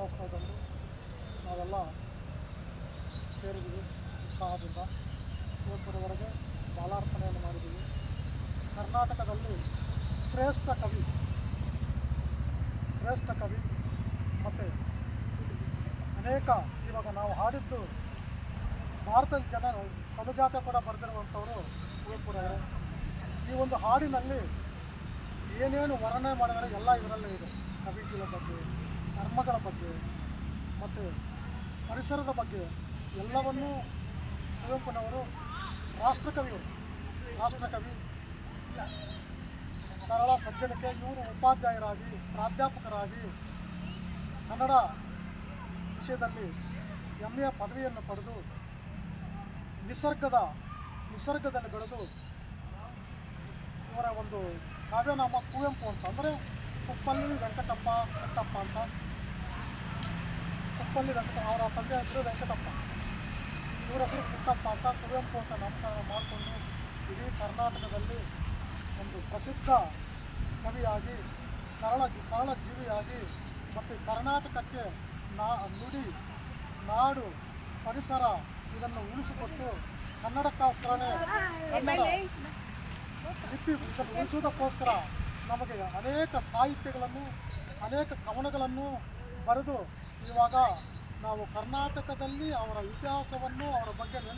ನಾವೆಲ್ಲ ಸೇರಿದ್ದೀವಿ ಉತ್ಸಾಹದಿಂದ ಇವತ್ತರವರೆಗೆ ಬಾಲಾರ್ಪಣೆಯನ್ನು ಮಾಡಿದ್ದೀವಿ. ಕರ್ನಾಟಕದಲ್ಲಿ ಶ್ರೇಷ್ಠ ಕವಿ ಶ್ರೇಷ್ಠ ಕವಿ ಮತ್ತು ಅನೇಕ ಇವಾಗ ನಾವು ಹಾಡಿದ್ದು ಭಾರತದ ಜನ ಕವಿಜಾತ ಕೂಡ ಬರೆದಿರುವಂಥವರು ಕುವೆಂಪುರವರು ಈ ಒಂದು ಹಾಡಿನಲ್ಲಿ ಏನೇನು ವರ್ಣನೆ ಮಾಡಿದರೆ ಎಲ್ಲ ಇದರಲ್ಲೇ ಇದೆ ಕವಿಗಳ ಬಗ್ಗೆ. ಧರ್ಮಗಳ ಬಗ್ಗೆ ಮತ್ತು ಪರಿಸರದ ಬಗ್ಗೆ ಎಲ್ಲವನ್ನೂ ಕುವೆಂಪುನವರು ರಾಷ್ಟ್ರಕವಿಯವರು ರಾಷ್ಟ್ರಕವಿ, ಸರಳ ಸಜ್ಜನಿಕೆ ಇವರು ಉಪಾಧ್ಯಾಯರಾಗಿ, ಪ್ರಾಧ್ಯಾಪಕರಾಗಿ ಕನ್ನಡ ವಿಷಯದಲ್ಲಿ ಎಂ ಎ ಪದವಿಯನ್ನು ಪಡೆದು ನಿಸರ್ಗದ, ನಿಸರ್ಗದಲ್ಲಿ ಬೆಳೆದು ಇವರ ಒಂದು ಕಾವ್ಯನಾಮ ಕುವೆಂಪು ಅಂತ. ಅಂದರೆ ಕುಪ್ಪಲ್ಲಿ ವೆಂಕಟಪ್ಪ ವೆಂಕಟಪ್ಪ ಅಂತ. ಕುಪ್ಪಲ್ಲಿ ವೆಂಕಟ ಅವರ ತಂದೆ ಹೆಸರು ವೆಂಕಟಪ್ಪ. ಇವರ ಹೆಸರು ಪುಟ್ಟಪ್ಪ ಅಂತ ಕುವೆಂಪು ಅಂತ ನಾಮಕರಣ ಮಾಡಿಕೊಂಡು ಇಡೀ ಕರ್ನಾಟಕದಲ್ಲಿ ಒಂದು ಪ್ರಸಿದ್ಧ ಕವಿಯಾಗಿ, ಸರಳ ಸರಳ ಜೀವಿಯಾಗಿ ಮತ್ತು ಕರ್ನಾಟಕಕ್ಕೆ ನಾ, ನುಡಿ, ನಾಡು, ಪರಿಸರ ಇದನ್ನು ಉಳಿಸಿಕೊಟ್ಟು ಕನ್ನಡಕ್ಕೋಸ್ಕರನೇ ಕನ್ನಡ ಲಿಪಿ ಇದನ್ನು ಉಳಿಸುವುದಕ್ಕೋಸ್ಕರ ನಮಗೆ ಅನೇಕ ಸಾಹಿತ್ಯಗಳನ್ನು ಅನೇಕ ಕವನಗಳನ್ನು ಬರೆದು ಇವಾಗ ನಾವು ಕರ್ನಾಟಕದಲ್ಲಿ ಅವರ ಇತಿಹಾಸವನ್ನು ಅವರ ಬಗ್ಗೆ